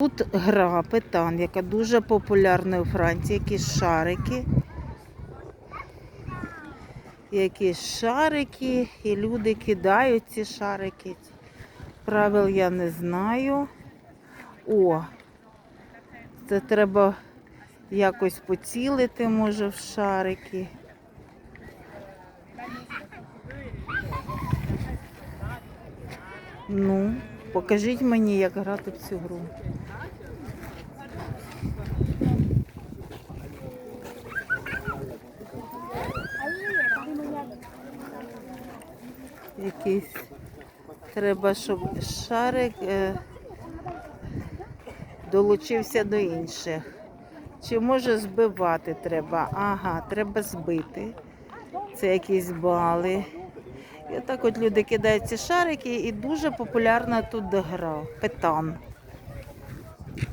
Тут гра питан, яка дуже популярна у Франції, якісь шарики. Якісь шарики, і люди кидають ці шарики. Правил я не знаю. О, це треба якось поцілити, може, в шарики. Ну, покажіть мені, як грати в цю гру. Якийсь треба, щоб шарик е, долучився до інших. Чи може збивати треба? Ага, треба збити. Це якісь бали. І отак от люди кидають ці шарики, і дуже популярна тут гра. Петан.